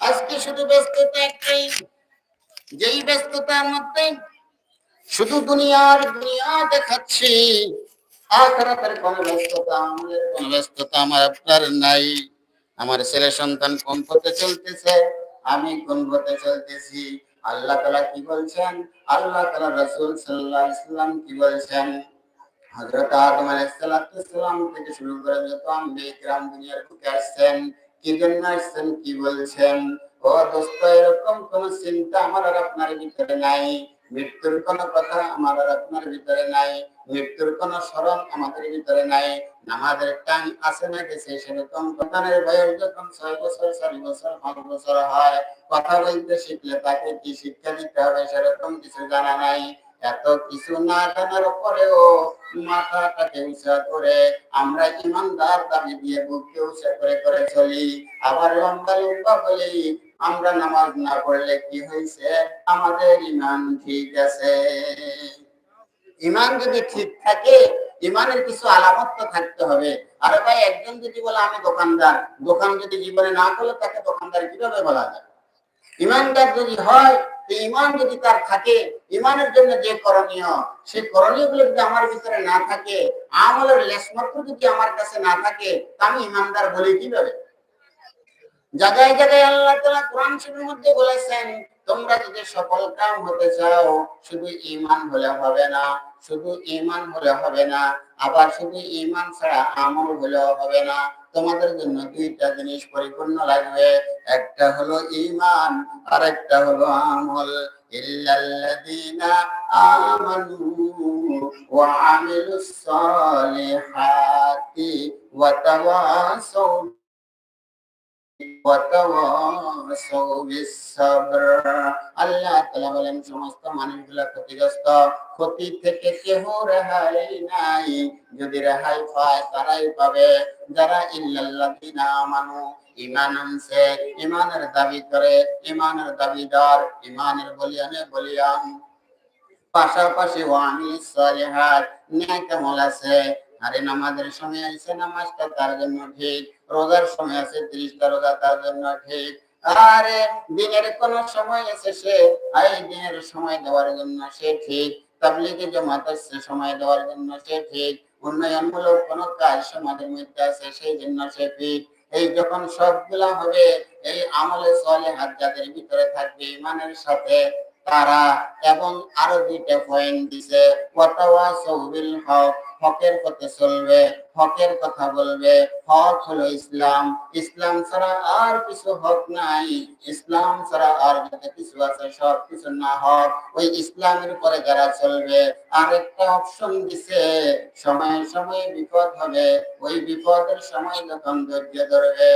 আজকে শুধু ব্যস্ততা একটাই যেই ব্যস্ততার মধ্যে শুধু দুনিয়ার দুনিয়া দেখাচ্ছি, আখরাতের ব্যস্ততা, আমাদের কোন ব্যস্ততা আমার আপনার নাই। আমার ছেলে সন্তান কোন পথে চলতেছে? আমি কোন পথে চলতেছি? আল্লাহ তালা কি বলছেন? আল্লাহ তালা রসুল সাল্লাহ ইসলাম কি বলছেন? হজরত আদম আলাইসালাম থেকে শুরু করে যত আম্বে গ্রাম দুনিয়ার বুকে আসছেন, কি জন্য আসছেন, কি বলছেন? ও দোস্ত, এরকম কোন চিন্তা আমার আর আপনার ভিতরে নাই। মৃত্যুর কোন কথা আমার আর আপনার ভিতরে নাই। মৃত্যুর কোন স্মরণ আমাদের ভিতরে নাই। আমাদের টান আছে না গেছে সেরকম? সন্তানের বয়স যখন ছয় বছর চারি বছর, পাঁচ বছর হয়, কথা বলতে শিখলে তাকে কি শিক্ষা দিতে হবে সেরকম কিছু জানা নাই। এত কিছু না জানার পরেও মাথাটাকে উঁচা করে আমরা ইমানদার দাবি দিয়ে বুককে উঁচা করে করে চলি। আবার লম্বা লম্বা বলি, আমরা নামাজ না পড়লে কি হয়েছে? আমাদের ইমান ঠিক আছে। ইমান যদি ঠিক থাকে, ইমানের কিছু আলামত তো থাকতে হবে। আরে ভাই, একজন যদি বলে, আমি দোকানদার, দোকান যদি জীবনে না করলে তাকে দোকানদার কীভাবে বলা যায়? ইমানদার যদি হয় ইমান যদি তার থাকে ইমানের জন্য যে করণীয়, সেই করণীয়গুলো যদি আমার ভিতরে না থাকে, আমলের লেশমাত্র যদি আমার কাছে না থাকে, তা আমি ইমানদার বলি কীভাবে? জায়গায় জায়গায় আল্লাহ তালা কোরআন শরীফের মধ্যে বলেছেন, তোমরা যদি সফল কাম হতে চাও, শুধু ইমান হলে হবে না, শুধু ইমান হলে হবে না, আবার শুধু ইমান ছাড়া আমল হলেও হবে না। তোমাদের জন্য দুইটা জিনিস পরিপূর্ণ লাগবে। একটা হলো ইমান আর একটা হলো আমল। ইল্লাল্লাযীনা আমানু আল্লাহ তাআলা বলেন, সমস্ত মানুষগুলা ক্ষতিগ্রস্ত। ক্ষতি থেকে কেহ রেহাই নাই। যদি রেহাই পায়, তারাই পাবে। যারা ইল্লাল্লাযিনা আমানু ইমান আনছে ইমানের দাবি করে ইমানের দাবিদার ইমানের বলিয়ানে বলিয়ান। পাশাপাশি ওয়ামিল সালিহাত ন্যায় আছে। আরে নামাজের সময় আছে নামাজটা তার জন্য ঠিক? রোজার সময় আছে ত্রিশটা রোজা তার জন্য ঠিক? আরে দিনের কোন সময় আছে সে এই দিনের সময় দেওয়ার জন্য সে ঠিক। তাবলিগে জমাত আছে সময় দেওয়ার জন্য সে ঠিক। উন্নয়নমূলক কোন কাজ সমাজের মধ্যে আছে সেই জন্য সে ঠিক। এই যখন সবগুলা হবে, এই আমলে চলে হাত যাদের ভিতরে থাকবে ইমানের সাথে তারা এবং আরও দুইটা পয়েন্ট দিছে সৌবিল হক। হকের পথে চলবে হকের কথা বলবে। হক হলো ইসলাম। ইসলাম ছাড়া আর কিছু হক নাই। ইসলাম ছাড়া আর যত কিছু আছে, সব কিছু না হক। ওই ইসলামের পরে যারা চলবে আর একটা অপশন দিছে, সময়ে সময়ে বিপদ হবে। ওই বিপদের সময় যখন ধৈর্য ধরবে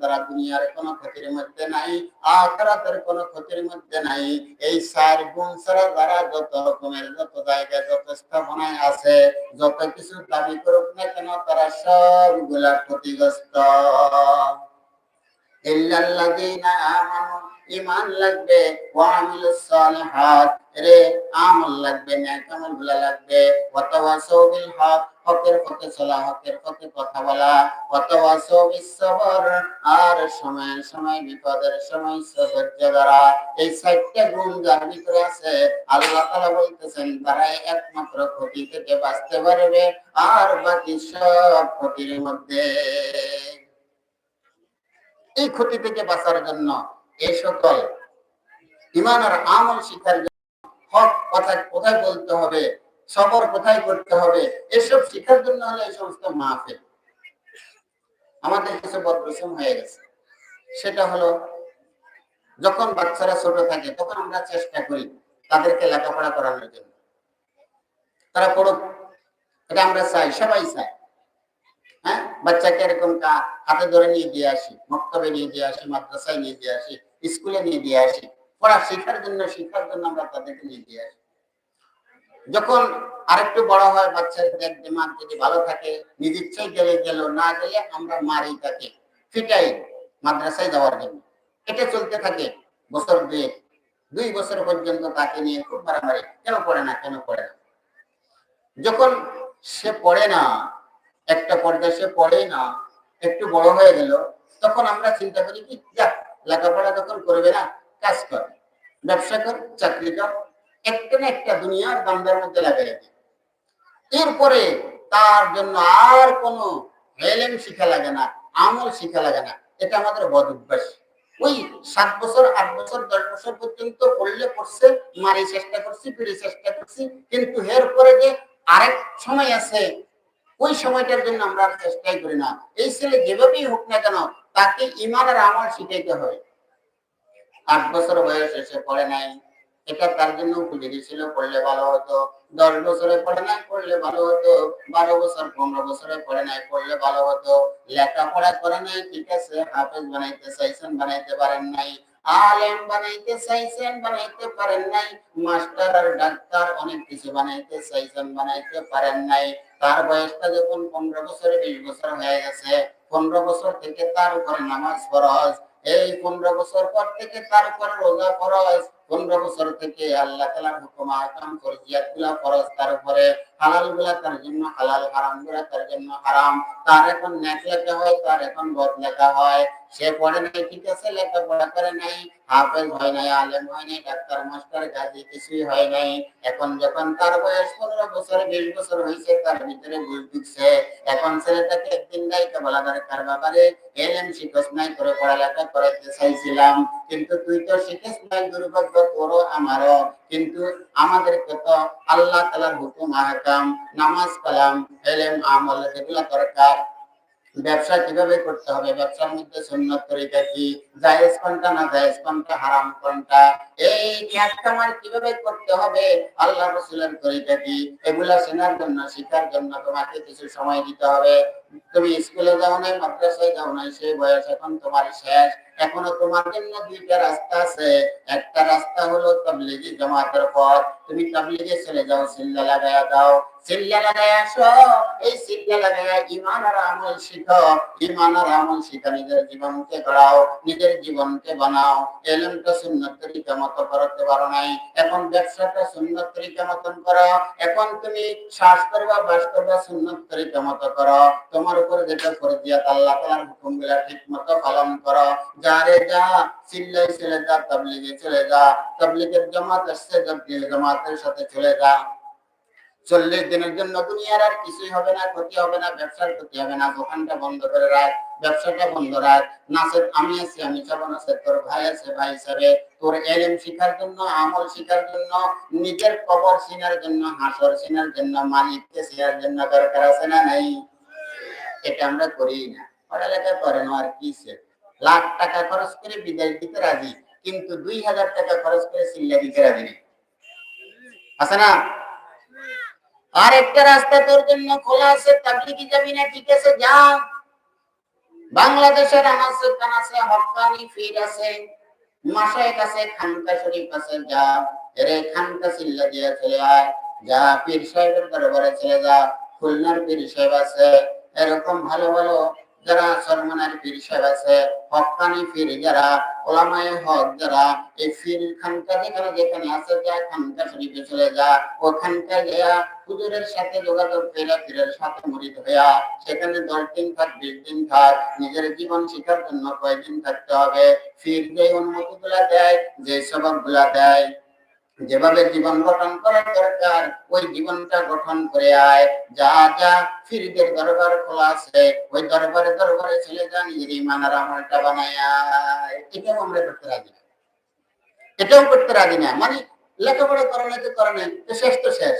তারা দুনিয়ার কোনো ক্ষতির মধ্যে নাই। আখিরাতের কোনো ক্ষতির মধ্যে নাই। এই চার গুণ ছাড়া যারা যত রকমের যত জায়গায় যত স্থাপনায় আছে, যত কিছু দাবি করুক না কেন, তারা সবগুলা ক্ষতিগ্রস্ত। ইল্লাল্লাযীনা আমানু ঈমান লাগবে ওয়া আমিলুস সালিহাত, রে আমল লাগবে আমল লাগবে। বিল হক, হকের পথে চলা, হকের পথে কথা বলা। আর সময় সময় বিপদের সময় ধৈর্য ধরা এই গুণ যার ভিতরে আছে, আল্লাহ বলতেছেন তারাই একমাত্র ক্ষতি থেকে বাঁচতে পারবে, আর বাকি সব ক্ষতির মধ্যে। এই ক্ষতি থেকে বাঁচার জন্য এই সকল ইমান আর আমল জন্য হক কথা কোথায় বলতে হবে সবর কোথায় করতে হবে, এসব শিক্ষার জন্য হলে এই সমস্ত মাহফিল। আমাদের কিছু বদরসম হয়ে গেছে। সেটা হলো, যখন বাচ্চারা ছোট থাকে, তখন আমরা চেষ্টা করি তাদেরকে লেখাপড়া করানোর জন্য। তারা পড়ুক, এটা আমরা চাই, সবাই চাই বাচ্চাকে এরকম হাতে ধরে নিয়ে দিয়ে আসি, মক্তবে নিয়ে দিয়ে আসি, মাদ্রাসায় নিয়ে দিয়ে আসি, স্কুলে নিয়ে দিয়ে আসি, পড়া শেখার জন্য শিক্ষার জন্য আমরা তাদেরকে নিয়ে দিয়ে আসি। যখন আরেকটু বড় হয় বাচ্চার দেখ দিমাগ যদি ভালো থাকে, নিজ ইচ্ছাই গেলে গেল, না গেলে আমরা মারি তাকে ফিটাই মাদ্রাসায় যাওয়ার জন্য। এটা চলতে থাকে বছর দুয়েক, দুই বছর পর্যন্ত তাকে নিয়ে খুব মারামারি, কেন পড়ে না, কেন পড়ে না? যখন সে পড়ে না একটা পর্যায়ে পড়ে না, একটু বড় হয়ে গেল, তখন আমরা চিন্তা করি কি, যাক, লেখাপড়া যখন করবে না, কাজ কর, ব্যবসা কর, চাকরি কর। একটা না একটা দুনিয়ার দামদার মধ্যে লাগাই দিই এরপরে তার জন্য আর কোনো এলেম শিখা লাগে না, আমল শিখা লাগে না, এটা আমাদের বদ অভ্যাস। ওই সাত বছর, আট বছর, দশ বছর পর্যন্ত পড়লে পড়ছে মারি চেষ্টা করছি, ফিরে চেষ্টা করছি, কিন্তু এর পরে যে আরেক সময় আছে ওই সময়টার জন্য আমরা আর চেষ্টাই করি না। এই ছেলে যেভাবেই হোক না কেন, তাকে ইমান আর আমল শিখাইতে হয়। আট বছর বয়স এসে পড়ে নাই। এটা তার জন্য উপযোগী ছিল, পড়লে ভালো হতো। দশ বছরে পড়ে নাই, পড়লে ভালো হতো। বারো বছর, পনেরো বছরে পড়ে নাই, পড়লে ভালো হতো। লেখাপড়া করে নাই, ঠিক আছে, হাফেজ বানাইতে চাইছেন, বানাইতে পারেন নাই। আলেম বানাইতে চাইছেন, বানাইতে পারেন নাই। মাস্টার আর ডাক্তার অনেক কিছু বানাইতে চাইছেন, বানাইতে পারেন নাই। তার বয়সটা যখন পনেরো বছরে, বিশ বছর হয়ে গেছে, পনেরো বছর থেকে তার উপরে নামাজ ফরজ। এই পনেরো বছর পর থেকে তার উপরে রোজা ফরজ। পনেরো বছর থেকে আল্লাহ তালার হুকুম আহকাম ফরজিয়াতগুলা ফরজ, তার উপরে হালালগুলা তার জন্য হালাল হারামগুলা তার জন্য হারাম। তার এখন ন্যাক লেখা হয়, তার এখন বদ লেখা হয়। সে পড়ে নাই, ঠিক আছে, লেখাপড়া করে নাই, হাফেজ হয় নাই, আলেম হয় নাই, ডাক্তার, মাস্টার, গাজী, কিছুই হয় নাই। এখন যখন তার বয়স পনেরো বছর, বিশ বছর হয়েছে তার ভিতরে বুঝ ঢুকছে। এখন ছেলেটাকে একদিন গাইকে বলা দরকার ব্যাপারে এলেম শিখস নাই করে পড়ালেখা করাইতে চাইছিলাম। কিন্তু তুই তো শিখেস নাই, দুর্ভাগ্য তোরও আমারও কিন্তু আমাদেরকে তো আল্লাহ তালার হুকুম, আহকাম, নামাজ কালাম, এলেম, আমল যেগুলো দরকার। ব্যবসা কীভাবে করতে হবে? ব্যবসার মধ্যে সুন্নত তরিকা কি? জায়েজ কোনটা না জায়েজ কোনটা? হারাম কোনটা? এই খ্যাত কীভাবে করতে হবে? আল্লাহ রসুলের তরিকা কি? এগুলা চেনার জন্য, শিখার জন্য তোমাকে কিছু সময় দিতে হবে। তুমি স্কুলে যাও নাই, মাদ্রাসায় যাও নাই, সেই বয়স এখন তোমার শেষ। এখনও তোমার জন্য দুইটা রাস্তা আছে। একটা রাস্তা হলো তাবলিগি জামাতের পথ। তুমি তাবলিগে চলে যাও, সিল্লা লাগায়া দাও। সিল্লা আসো। এই সিল্লা ইমান আর আমল ইমান আর আমল নিজের জীবনকে গড়াও, নিজের জীবনকে বানাও। সুন্নত তরিকা মতো করতে পারো নাই। এখন ব্যবসাটা সুন্নত তরিকা মতন করো। এখন তুমি শ্বাস করবা বাস সুন্নত তরিকা মতো করো। তোমার উপরে যেটা করে দিয়া আল্লাহ তাআলার হুকুমগুলা ঠিক মতো পালন করো। যা চলে যা চলে যা আসছে সাথে চলে যা চল্লিশ দিনের জন্য দুনিয়ার আর কিছুই হবে না, ক্ষতি হবে না, ব্যবসার ক্ষতি হবে না, দোকানটা বন্ধ করে রাখ, ব্যবসাটা বন্ধ রাখ। আমি আছি, আমি তোর ভাই আছে, ভাই হিসাবে। তোর শিখার জন্য, আমল শিখার জন্য, নিজের কবর চিনার জন্য, হাসর চিনার জন্য, মালিককে চিনার জন্য দরকার আছে না নাই? এটা আমরা করি না। পড়ালেখা করেন, আর কি লাখ টাকা খরচ করে বিদেশ দিতে রাজি, কিন্তু দুই হাজার টাকা খরচ করে সিল্লা দিতে রাজি নেই। আছে না? আর একটা রাস্তা তোর জন্য খোলা আছে, তাবলিগি যাবি না ঠিক আছে যা বাংলাদেশের আনাসে কানাসে হকানি ফির আছে খানকা শরীফ আছে, যা। খানকা সিল্লা দিয়ে চলে আয়, যা পীর সাহেবের দরবারে চলে যা, খুলনার পীর সাহেব আছে, এরকম ভালো ভালো যারা সরমানের পীর সাহেব আছে, হকানি ফির যারা, ওলামায়ে হক যারা, এই ফির খানকা যেখানে যেখানে আছে যা খানকা শরীফে চলে যা। ওখানকার যা হুজুরের সাথে যোগাযোগ করে পীরের সাথে মুরিদ হইয়া সেখানে দশ দিন থাক, বিশ দিন থাক, নিজের জীবন শিখার জন্য কয়েকদিন থাকতে হবে। ফির যে অনুমতি গুলা দেয় যে সবকগুলা দেয় যেভাবে জীবন গঠন করা দরকার, ওই জীবনটা গঠন করে আয়। যা যা ফিরদের দরবার খোলা আছে, ওই দরবারে দরবারে চলে যা নিজের ইমানার আমলটা বানায় এটাও আমরা করতে রাজি না। এটাও করতে রাজি না। মানে লেখাপড়া তো শেষ তো শেষ।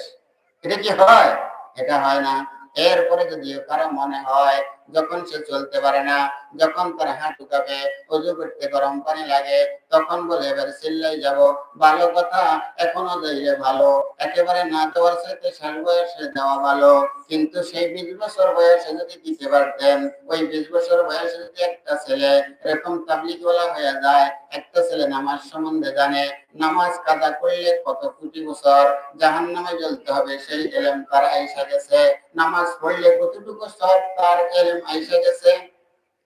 এটা কি হয়? এটা হয় না। এরপরে যদি কারও মনে হয়, যখন সে চলতে পারে না, যখন তার হাঁটু কাঁপে, অজু করতে গরম পানি লাগে তখন বলে, এবার চিল্লাই যাব। ভালো কথা, এখনও যাইলে ভালো। একেবারে না দেওয়ার সাথে ষাট বয়সে দেওয়া ভালো। কিন্তু সেই বিশ বছর বয়সে যদি দিতে পারতেন, ওই বিশ বছর বয়সে যদি একটা ছেলে এরকম তাবলিগওয়ালা হয়ে যায়, একটা ছেলে নামাজ সম্বন্ধে জানে, নামাজ কাদা করলে কত কোটি বছর জাহান নামে জ্বলতে হবে, সেই এলেম তার আইসা গেছে। নামাজ পড়লে কতটুকু সব তার এলেম আইসা গেছে?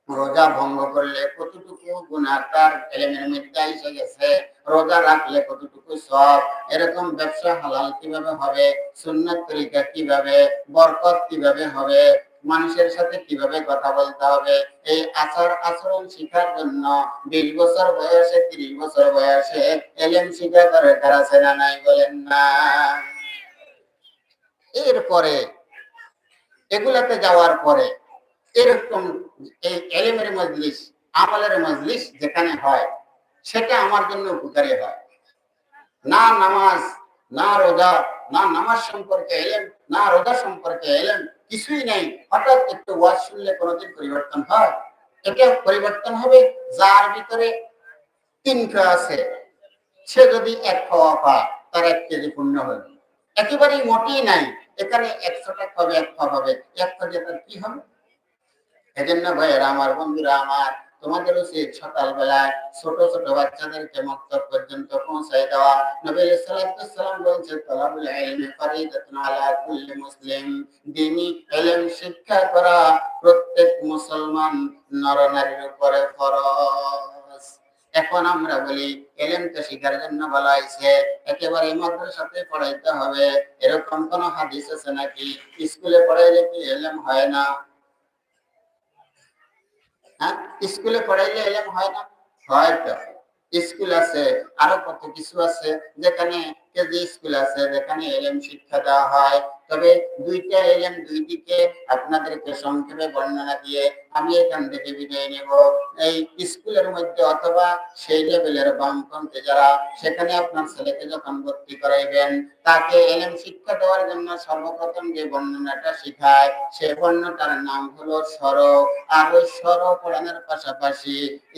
রোজা ভঙ্গ করলে কতটুকু গুণা তার এলেমের মধ্যে এসে গেছে? রোজা রাখলে কতটুকু সব? এরকম ব্যবসা হালাল কীভাবে হবে? সুন্নত তরিকা কীভাবে? বরকত কীভাবে হবে? মানুষের সাথে কীভাবে কথা বলতে হবে? এই আচার আচরণ শিখার জন্য বিশ বছর বয়সে, তিরিশ বছর বয়সে এলেম শিখা করে তারা সেনা নাই বলেন না? এরপরে, এগুলাতে যাওয়ার পরে এরকম এলেমের মজলিস, আমলের মজলিস যেখানে হয়, সেটা আমার জন্য উপকারী হয়। না নামাজ, না রোজা, না নামাজ সম্পর্কে এলেম, না রোজা সম্পর্কে এলেম, কিছুই নেই। হঠাৎ একটু ওয়াজ শুনলে কোনোদিন পরিবর্তন হয়? এটা পরিবর্তন হবে? যার ভিতরে তিন খাওয়া আছে। সে যদি এক খাওয়া পায়, তার এক কেজি পূর্ণ হবে। একেবারেই মোটেই নাই। এখানে একশো টাকা হবে, এক খাওয়া হবে। এক খাওয়া তার কি হবে? এজন্য ভাইয়েরা আমার বন্ধুরা আমার তোমাদের সকাল বেলায় ছোট ছোট বাচ্চাদেরকে মক্তব পর্যন্ত পৌঁছাই দেওয়া। নবী সাল্লাম বলছে, তলাবুল ইলমি ফরিদাতুন আলা মুসলিম। দ্বীনি ইলম শিক্ষা করা প্রত্যেক মুসলমান নরনারীর উপরে ফরজ। এখন আমরা বলি, এলেম তো শিখার জন্য বলা হয়েছে একেবারে মাদ্রাসাতে পড়াইতে হবে। এরকম কোন হাদিস আছে নাকি? স্কুলে পড়াইলে কি এলেম হয় না? হ্যাঁ? স্কুলে পড়াইলে এলাম হয় না? হয় তো। স্কুল আছে, আরও কত কিছু আছে। যেখানে কেজি স্কুল আছে, যেখানে এলএম শিক্ষা দেওয়া হয়। তবে দুইটা এলএম দুই দিকে। আপনাদেরকে সংক্ষেপে বর্ণনা দিয়ে আমি এখান থেকে বিদায় নেব। এই স্কুলের মধ্যে অথবা সেই লেভেলের বামপন্থী যারা, সেখানে আপনার ছেলেকে যখন ভর্তি করাইবেন, তাকে এলেম শিক্ষা দেওয়ার জন্য সর্বপ্রথম যে বর্ণনাটা শিখায়, সে বর্ণনাটার নাম হলো সর আর ওই সর পড়ানোর পাশাপাশি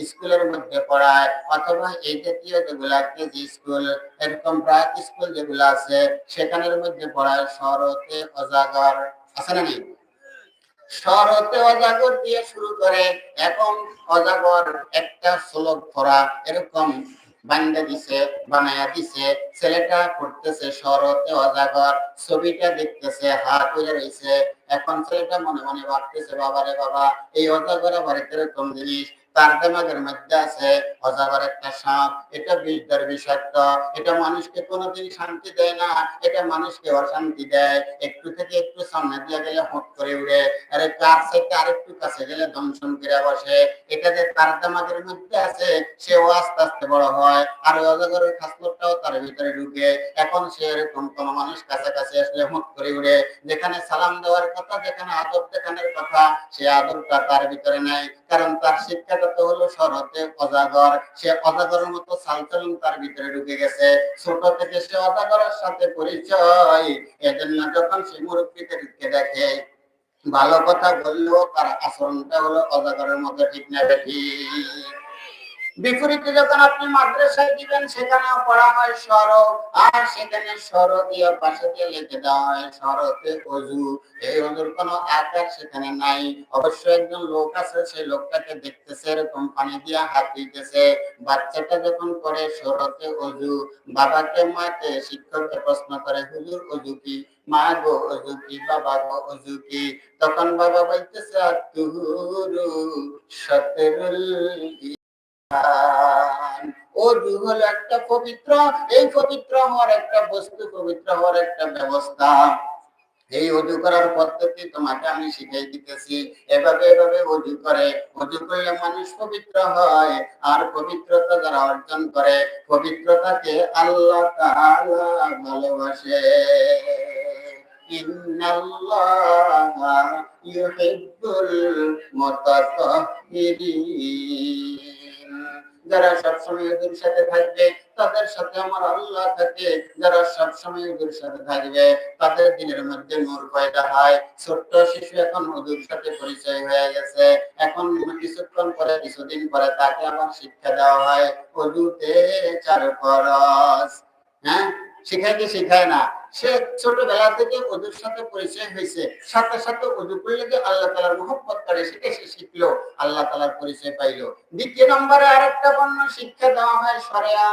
স্কুলের মধ্যে পড়ায়, অথবা এই জাতীয় যেগুলা কেজি স্কুল, এরকম প্রায় স্কুল যেগুলো আছে, সেখানের মধ্যে পড়ায় শরতে অজাগর। আছে না শরতে অজাগর দিয়ে শুরু করে, এখন অজাগর একটা শ্লোক ধরা এরকম বান্দা দিছে, বানায়া দিছে, ছেলেটা পড়তেছে শরতে অজাগর, ছবিটা দেখতেছে, হাত উড়ে রয়েছে, এখন ছেলেটা মনে মনে ভাবতেছে, বাবারে বাবা, এই অজাগর আবার এরকম জিনিস? তার দেমাগের মধ্যে আছে অজাগর একটা সাপ, এটা বিষদার বিষাক্ত, এটা মানুষকে কোনোদিন শান্তি দেয় না, এটা মানুষকে অশান্তি দেয়। একটু থেকে একটু সামনে দিয়ে গেলে করে উড়ে, আরে আরেকটু কাছে গেলে দংশন করে বসে। এটা যে তার দেমাগের মধ্যে আছে, সেও আস্তে আস্তে বড় হয়, আর অজাগরের তার ভিতরে ঢুকে। এখন সে এরকম কোন মানুষ কাছাকাছি আসলে হট করে উড়ে। যেখানে সালাম দেওয়ার কথা, যেখানে আদব দেখানোর কথা, সে আদবটা তার ভিতরে নাই কারণ তার হলো শরতে অজাগর। সে অজাগরের মতো তার ভিতরে ঢুকে গেছে। ছোট থেকে সে অজাগরের সাথে পরিচয়। এজন্য যখন সে মুরব্বীদেরকে দেখে, ভালো কথা বললেও তার আচরণটা হলো অজাগরের মতো, ঠিক না ঠিক বিপরীতে যখন আপনি মাদ্রাসায় দিবেন সেখানেও পড়া হয় সর আর সেখানে সর দিয়ে পাশে দিয়ে লিখে দেওয়া হয় সরতে অজু। এই অজুর কোনো আকার সেখানে নাই। অবশ্য একজন লোক আছে সেই লোকটাকে দেখতেছে, এরকম পানি দিয়ে হাত দিতেছে। বাচ্চাটা যখন করে সরতে অজু, বাবাকে মাকে শিক্ষককে প্রশ্ন করে, হুজুর, অজু কি? মা গো, অজু কি? বাবা গো, অজু কি? তখন বাবা বলতেছে তুহুরু সতেরুল হলো একটা পবিত্র, এই পবিত্র হওয়ার একটা বস্তু, পবিত্র হওয়ার একটা ব্যবস্থা। এই অজু করার পদ্ধতি তোমাকে আমি শিখাই দিতেছি। এভাবে এভাবে অজু করে। অজু করলে মানুষ পবিত্র হয়, আর পবিত্রতা যারা অর্জন করে, পবিত্রতাকে আল্লাহ ভালোবাসে। ইন্নাল্লাহা ইউহিব্বুল মুতাতাহহিরিন যারা সবসময় ওদের সাথে থাকবে, তাদের সাথে আমার আল্লাহ থাকে। যারা সবসময় ওদের সাথে থাকবে, তাদের দিনের মধ্যে নূর পয়দা হয়। ছোট্ট শিশু এখন ওদের সাথে পরিচয় হয়ে গেছে। এখন কিছুক্ষণ পরে, কিছুদিন পরে তাকে আবার শিক্ষা দেওয়া হয়। অজুতে চার খরচ হ্যাঁ শিখায় কি শিখায় না। সে ছোটবেলা থেকে ওদের সাথে পরিচয় হয়েছে। সাথে সাথে করলে যে আল্লাহ তালার করে, সেটা সে শিখলো, আল্লাহ তালার পরিচয় পাইলো। দ্বিতীয় নম্বরে আরেকটা পণ্য শিক্ষা দেওয়া হয়, সরেয়া।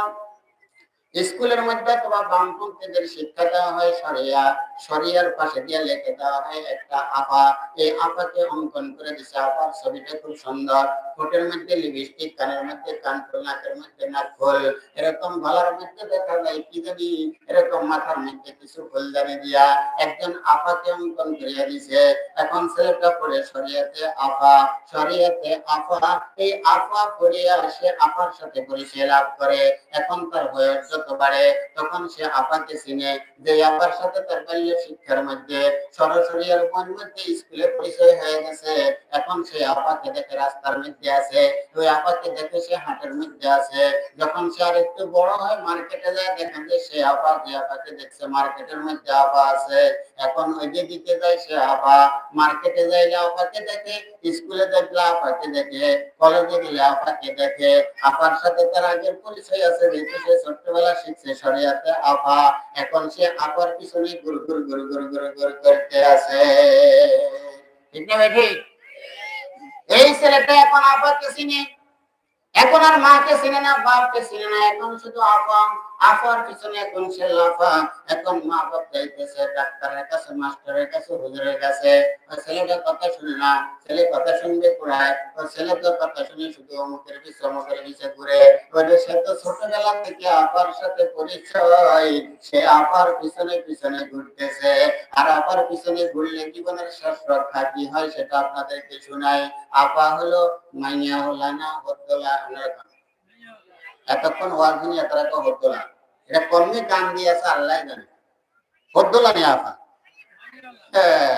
স্কুলের মধ্যে তোমার বামপন্থীদের শিক্ষা দেওয়া হয়, সরিয়া। সরিয়ার পাশে দিয়ে লিখে দেওয়া হয় একটা আপা এই আপাকে অঙ্কন করে দিছে আপার ছবিটা খুব সুন্দর। ঠোঁটের মধ্যে লিপস্টিক কানের মধ্যে কানফুল নাকের মধ্যে নাকফুল এরকম গলার মধ্যে দেখা যায় কি জানি? এরকম মাথার মধ্যে কিছু ফুলদানি দিয়া একজন আপাকে অঙ্কন করিয়া দিছে। এখন ছেলেটা পড়ে সরিয়াতে আপা সরিয়াতে আপা এই আপা পড়িয়া সে আপার সাথে পরিচয় লাভ করে। এখন তার বয়স যত বাড়ে, তখন সে আপাকে চিনে। যে আপার সাথে তার শিক্ষার মধ্যে, সরাসরি আর মধ্যে স্কুলে পরিচয় হয়ে গেছে। এখন সে আপাকে দেখে রাস্তার মধ্যে আছে, ওই আপাকে দেখে সে হাটের মধ্যে আছে। যখন সে আর একটু বড় হয়, মার্কেটে যায়, দেখেন যে সে আপা, যে আপাকে দেখছে, মার্কেটের মধ্যে আপা আছে। এখন ওই যে দিতে যায় সে আপা, মার্কেটে যায় আপাকে দেখে স্কুলে দেখলে আপাকে দেখে, কলেজে গেলে আপাকে দেখে, আপার সাথে তার আগের পরিচয় আছে, যেহেতু সে ছোট্টবেলা শিখছে শরিয়াতে আপা এখন সে আপার পিছনে গুরু গুরু গুরু গুরু গুরু গুরু করতে আছে। ঠিক না ঠিক? এই ছেলেটা এখন আপাকে চিনে। এখন আর মাকে চিনে না, বাপকে চিনে না, এখন শুধু আপা আপার পিছনে এখন সে লাফা, এখন মা বাপ যাইতেছে, ডাক্তারের কাছে, মাস্টারের কাছে, হুজুরের কাছে। ওই ছেলেটা কথা শুনে না ছেলে কথা শুনবে কোড়ায় ওই ছেলে তো কথা শুনে শুধু অমুকের পিছে অমুকের পিছে ঘুরে। ওই সে তো ছোটবেলা থেকে আপার সাথে পরিচয়, সে আপার পিছনে পিছনে ঘুরতেছে। আর আপার পিছনে ঘুরলে জীবনের শেষ রক্ষা কি হয় সেটা আপনাদেরকে শোনাই। আপা হলো মাইয়া হলা না হদ্দলা এতক্ষণ ওয়াজ নিয়ে তারা তো হদ্দলা এটা কর্মে কান দিয়েছে, আল্লাহ জানে। হদ্দলা নিয়ে হ্যাঁ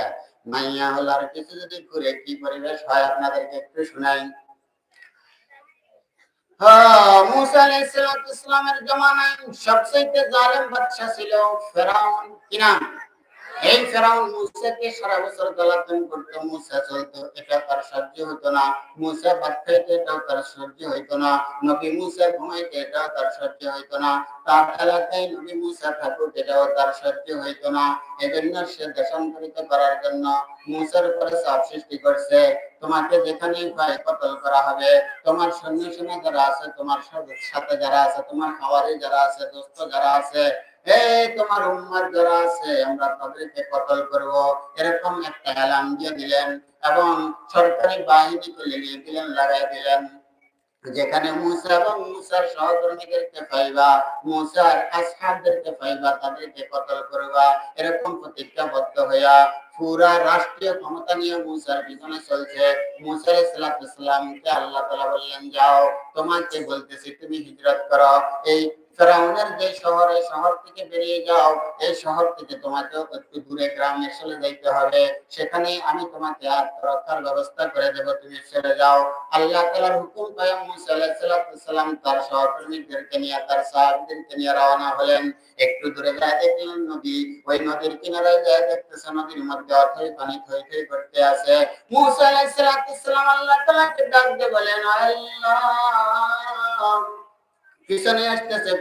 মাইয়া হলার কিছু যদি ঘুরে কি পরিবেশ হয় আপনাদেরকে একটু শোনাই। ইসলামের জমানায় সবচেয়ে জালেম বাদশা ছিল ফেরাউন। কি এই ফেরাউন মুসাকে সারা বছর জ্বালাতন করতো, মুসা চলতো, এটা তার সহ্য হতো না। মুসা ভাত খাইতে এটাও তার সহ্য হইতো না। নবী মুসা ঘুমাইতে এটাও তার সহ্য হইতো না। তার এলাকায় নবী মুসা ঠাকুর এটাও তার সহ্য হইতো না। এজন্য সে দেশান্তরিত করার জন্য মুসার উপরে চাপ সৃষ্টি করছে। তোমাকে যেখানে পায় কতল করা হবে, তোমার সৈন্য সেনা যারা আছে, তোমার সাথে যারা আছে, তোমার খাবারে যারা আছে, দোস্ত যারা আছে এই তোমার উম্মার যারা আছে, আমরা তাদেরকে কতল করব? এরকম একটা এলান দিয়ে দিলেন এবং সরকারি বাহিনীকে লেগে দিলেন লাগাই দিলেন। যেখানে এবং সহকর্মীদেরকে পাইবা আসহাবদেরকে পাইবা, তাদেরকে কতল করবা, এরকম প্রতিজ্ঞাবদ্ধ হইয়া পুরা রাষ্ট্রীয় ক্ষমতা নিয়ে মুসার পিছনে চলছে। মুসার ইসলাতামকে আল্লাহ তালা বললেন, যাও, তোমাকে বলতেছি, তুমি হিজরত করো। এই ফেরাউনের যে শহরে শহর থেকে বেরিয়ে যাও। এই শহর থেকে তোমাকে একটু দূরে গ্রামে চলে যাইতে হবে। সেখানে আমি তোমাকে আত্মরক্ষার ব্যবস্থা করে দেব, তুমি চলে যাও। আল্লাহ তালার হুকুম পায় আলাইসালাম তার সহকর্মীদেরকে নিয়ে, তার সাহাবদেরকে নিয়ে রওনা হলেন। একটু দূরে যায় দেখলেন নদী। ওই নদীর কিনারে যায় দেখতেছে নদীর মধ্যে অথই পানি থই থই করতে আছে। মুসা আলাইসালাম আল্লাহ তালাকে ডাক দিয়ে বলেন আল্লাহ পিছনে আসতেছে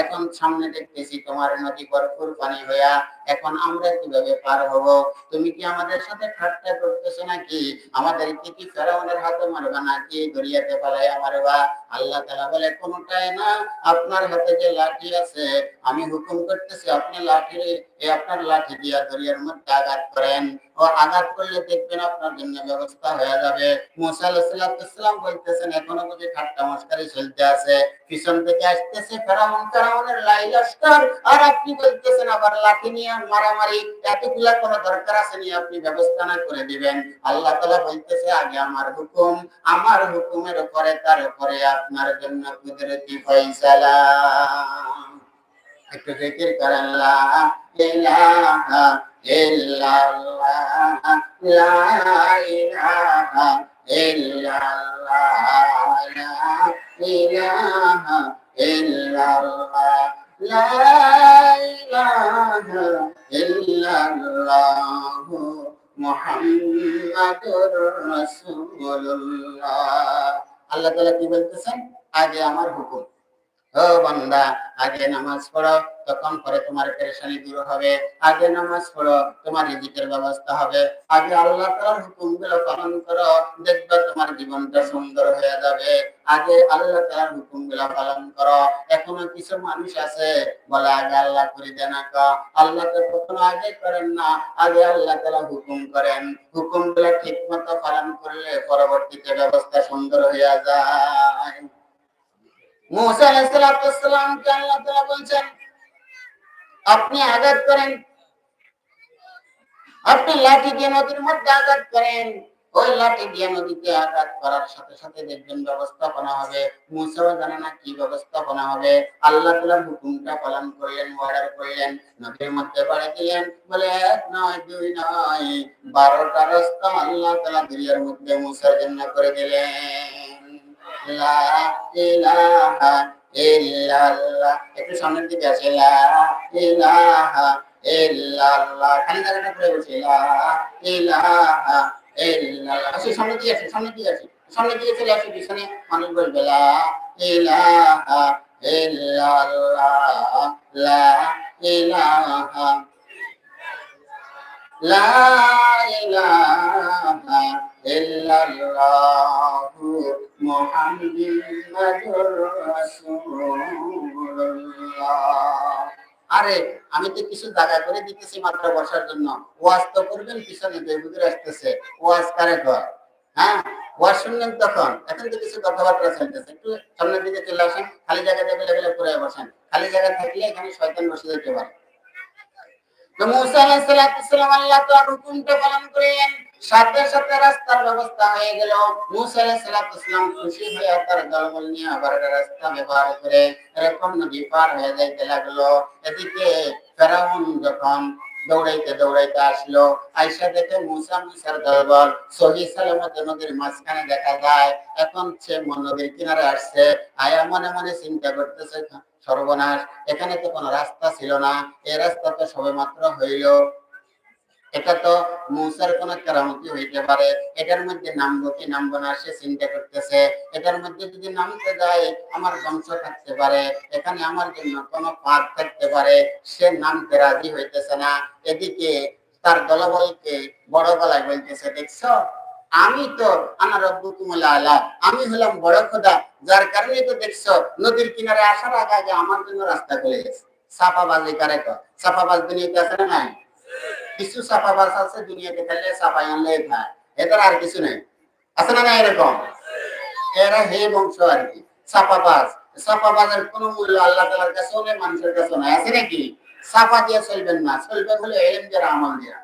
এখন সামনে দেখতেছি তোমার নদী ভরপুর পানি হইয়া এখন আমরা কীভাবে পার হব? তুমি কি আমাদের সাথে ঠাট্টা করতেছো নাকি? আমাদের কি কি ফেরাউনের হাতে মারবা নাকি? দরিয়াতে পালাই মারবা? আল্লাহ তালা বলে, কোনটাই না। আপনার হাতে যে লাঠি আছে, আমি হুকুম করতেছি আপনি লাঠি আপনার লাঠি দিয়া দরিয়ার মধ্যে আঘাত করেন। ও আঘাত করলে দেখবেন আপনার জন্য ব্যবস্থা হয়ে যাবে। মুসা আলাইসালাম বলতেছেন, এখনও বুঝি ঠাট্টা মস্কারি চলতে আছে। পিছন থেকে আসতেছে ফেরাউন। ফেরাউনের লাই লস্কর। আর আপনি বলতেছেন, আবার লাঠি নিয়ে মারামারি। এতগুলা কোনো দরকার আছে নি? আপনি ব্যবস্থা না করে দিবেন। আল্লাহ তালা বলতেছে, আগে আমার হুকুম, আমার হুকুমের উপরে, তার উপরে আপনার জন্য কুদরতি ফয়সালা। একটু জিকির করেন, লা ইলাহা ইল্লাল্লাহ, লা ইলাহা ইল্লাল্লাহ লা ইলাহা ইল্লাল্লাহ লা ইলাহা ইল্লাল্লাহ মুহাম্মাদুর রাসূলুল্লাহ আল্লাহ কি বলতেছেন? আগে আমার হুকুম। ও বান্দা, আগে নামাজ পড়ো তখন পরে তোমার পেরেশানি দূর হবে। আগে নামাজ পড়ো, তোমার রিজিকের ব্যবস্থা হবে। আগে আল্লাহ তাআলার হুকুমগুলো পালন করো, দেখবে তোমার জীবনটা সুন্দর হয়ে যাবে। আগে আল্লাহ তাআলার হুকুমগুলো পালন করো। এখনও কিছু মানুষ আছে, বলে আগে আল্লাহ করে দেন আল্লাহ তো কখনো আগে করেন না, আগে আল্লাহ তাআলা হুকুম করেন। হুকুমগুলো ঠিক মতো পালন করলে পরবর্তীতে ব্যবস্থা সুন্দর হয়ে যায়। মুসা আলাইহিসসালামকে আল্লাহ তাআলা বলছেন আপনি আঘাত করেন। আপনি লাঠি দিয়ে নদীর মধ্যে আঘাত করেন। ওই লাঠি দিয়ে নদীতে আঘাত করার সাথে সাথে দেখবেন ব্যবস্থাপনা হবে। মুসাও জানে না কি ব্যবস্থাপনা হবে। আল্লাহ তাআলা হুকুমটা পালন করলেন অর্ডার করলেন, নদীর মধ্যে বাড়ি দিলেন। বলে, এক নয়, দুই নয়, বারোটা রাস্তা আল্লাহ তালা দুনিয়ার মধ্যে মুসার জন্য করে দিলেন। ইল্লাল্লাহ। একটু সামনের দিকে আসে লা ইলাহা ইল্লাল্লাহ। খালি জায়গাটা পড়ে বসে লা ইলাহা ইল্লাল্লাহ। আসে সামনে দিয়ে আসে সামনে দিয়ে আসে সামনে দিয়ে চলে আসে, পিছনে মানুষ বলবে লা ইলাহা ইল্লাল্লাহ। লা ইলাহা লা ইলাহা ইল্লাল্লাহু মুহাম্মাদুর রাসূলুল্লাহ। আরে, আমি তো কিছু জায়গা করে দিতেছি মাত্র বসার জন্য। ওয়াজ তো করবেন, পিছনে হুজুর আসতেছে। ওয়াজ কারে কর হ্যাঁ? ওয়াজ শুনলেন তখন? এখন তো কিছু কথাবার্তা চলতেছে। একটু সামনের দিকে চলে আসেন, খালি জায়গাতে বেলে করে বসেন। খালি জায়গা থাকলে এখানে শয়তান বসে যেতে পারে। এদিকে দৌড়াইতে দৌড়াইতে আসলো আইসা দেখে মুসা মুসার দলবল সহি সালামতে নদীর মাঝখানে দেখা যায়। এখন সে নদীর কিনারে আসছে। আয়া মনে মনে চিন্তা করতেছে সর্বনাশ। এখানে তো কোনো রাস্তা ছিল না। এই রাস্তা তো সবে মাত্র হইল। এটা তো মুসার কোন কেরামতি হইতে পারে। এটার মধ্যে নামবো কি নামবো না সে চিন্তা করতেছে। এটার মধ্যে যদি নামতে যায় আমার বংশ থাকতে পারে। এখানে আমার জন্য কোনো পাপ থাকতে পারে। সে নামতে রাজি হইতেছে না। এদিকে তার দলবলকে বড় গলায় বলতেছে, দেখছ? আমি তো, আমার আমি হলাম বড় খোদা, যার কারণে তো দেখছ, নদীর কিনারে আসার আগে আগে আমার জন্য রাস্তা করে গেছে। সাফাবাজি কারে তো সাফাবাজ দুনিয়াতে আছে না নাই? কিছু সাফাবাজ আছে দুনিয়াতে খেললে সাফাই আনলে খায়। এদের আর কিছু নেই। আছে না না এরকম? এরা হে বংশ আর কি। সাফাবাজ। সাফাবাজের কোনো মূল্য আল্লাহ তালার নেই মানুষের কাছেও নাই। আছে নাকি? সাফা দিয়ে চলবেন না। চলবেন হলো এলেম যারা আমল দিয়া।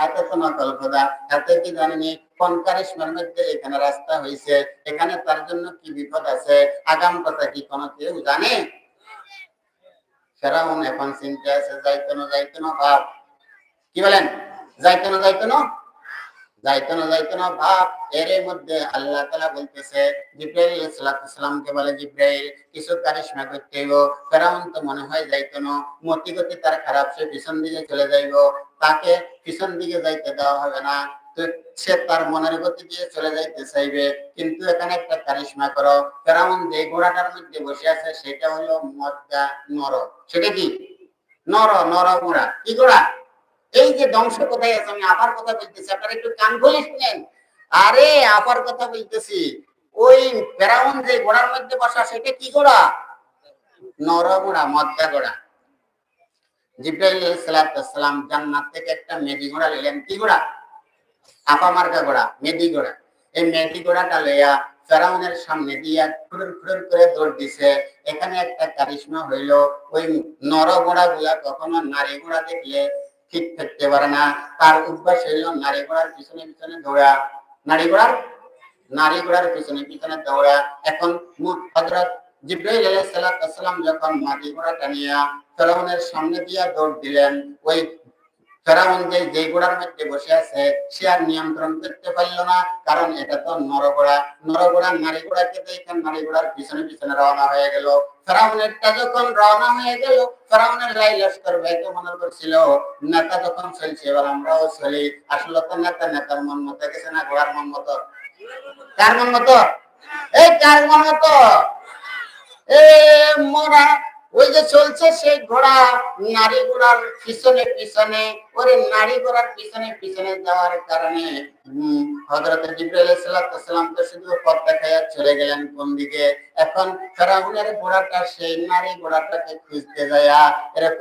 হাতে তো নকল হাতে কি জানেনি? কোন কারিশমার মধ্যে এখানে রাস্তা হয়েছে এখানে তার জন্য কি বিপদ আছে? আগাম কথা কি কোনো কেউ জানে? সেরাম এখন চিন্তা আছে, যাইতো না যাইতো না ভাব কি বলেন? যাইতো না যাইতো না? যাইতো না যাইতো না ভাব এর মধ্যে আল্লাহ তালা বলতেছে, জিব্রাইল বলে, জিব্রাইল, কিছু কারিশমা করতে হইব। তো মনে হয় যাইতো না মতি গতি তার খারাপ, সে পিছন দিকে চলে যাইব। তাকে পিছন দিকে যাইতে দেওয়া হবে না। সে তার মনের গতি দিয়ে চলে যাইতে চাইবে। কিন্তু এখানে একটা কারিশমা করো। ফেরাউন যে ঘোড়াটার মধ্যে বসে আছে, সেটা হলো মদ্দা নর। সেটা কি? নর নর, ঘোড়া। কি ঘোড়া? এই যে ধ্বংস কোথায় আছে? আমি আপার কথা বলতেছি, আপনারা একটু কান খুলে শুনেন। আরে, আপার কথা বলতেছি, ওই ফেরাউন যে ঘোড়ার মধ্যে বসা, সেটা কি ঘোড়া? নর ঘোড়া। মদ্দা একটা মেদি ঘোড়াটা লইয়া সামনে দিছে। এখানে একটা কারিশমা হইল। ওই নর ঘোড়া গুলা কখনো নারী ঘোড়া দেখলে ঠিক থাকতে পারে না। তার অভ্যাস হইল নারী ঘোড়ার পিছনে পিছনে দৌড়া। নারী ঘোড়ার নারী ঘোড়ার পিছনে পিছনে দৌড়া। এখন জিব্রাইল আলাইহিস সালাম যখন মাটি ঘোড়াটা নিয়ে ফেরাউনের সামনে দিয়া দৌড় দিলেন, ওই ফেরাউন যে যে ঘোড়ার মধ্যে বসে আছে, সে আর নিয়ন্ত্রণ করতে পারল না, কারণ এটা তো নরঘোড়া নরঘোড়া নারী ঘোড়াকে দেখে নারী ঘোড়ার পিছনে পিছনে রওনা হয়ে গেল। ফেরাউনেরটা যখন রওনা হয়ে গেল ফেরাউনের রাই লস্কর ভাইকে মনে করছিল, নেতা যখন চলছে, এবার আমরাও চলি। আসলে তো নেতা, নেতার মন মতো গেছে না ঘোড়ার মন মতো? কার মন মতো? এই কার মন মতো? এ মোরা ওই যে চলছে সেই ঘোড়া নারী ঘোড়ার পিছনে পিছনে, ওরে নারী ঘোড়ার পিছনে পিছনে যাওয়ার কারণে হজরত জিব্রাইল সালাম তো শুধু গেলেন এখন ঘোড়াটা সেই নারী ঘোড়াটাকে খুঁজতে যায় এরকম